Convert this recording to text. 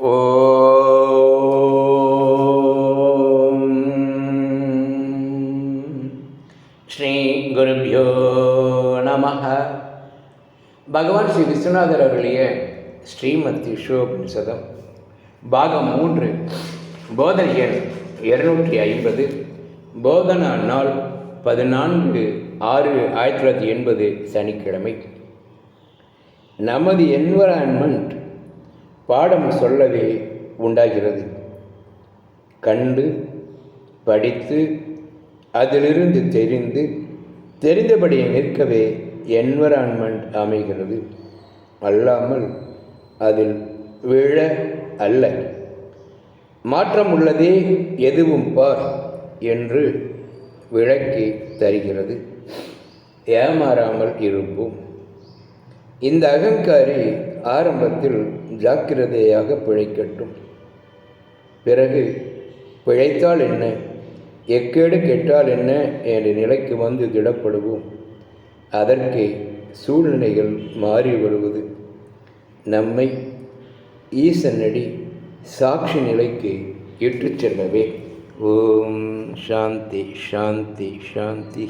ஓம். ஸ்ரீ குருபியோ நம பகவான் ஸ்ரீ விஸ்வநாதர் அவர்களுடைய ஸ்ரீமத் விஸ்வோபனிஷதம் பாகம் மூன்று போதனை எண் இருநூற்றி ஐம்பது போதனா நாள் பதினான்கு ஆறு ஆயிரத்தி தொள்ளாயிரத்தி எண்பது சனிக்கிழமை. நமது என்வரான்மெண்ட் பாடம் சொல்லவே உண்டாகிறது. கண்டு படித்து அதிலிருந்து தெரிந்து தெரிந்தபடியை நிற்கவே என்வரான்மெண்ட் அமைகிறது. அல்லாமல் அதில் விழ அல்ல. மாற்றம் உள்ளதே எதுவும் பார் என்று விளக்கி தருகிறது. ஏமாறாமல் இருப்போம். இந்த அகங்காரி ஆரம்பத்தில் ஜாக்கிரதையாக பிழைக்கட்டும். பிறகு பிழைத்தால் என்ன? எக்கேடு கெட்டால் என்ன? என்ற நிலைக்கு வந்து திடப்படுவோம். அதற்கு சூழ்நிலைகள் மாறி வருவது. நம்மை ஈசனடி சாட்சி நிலைக்கு இட்டுச் செல்லவே. ஓம் சாந்தி சாந்தி சாந்தி.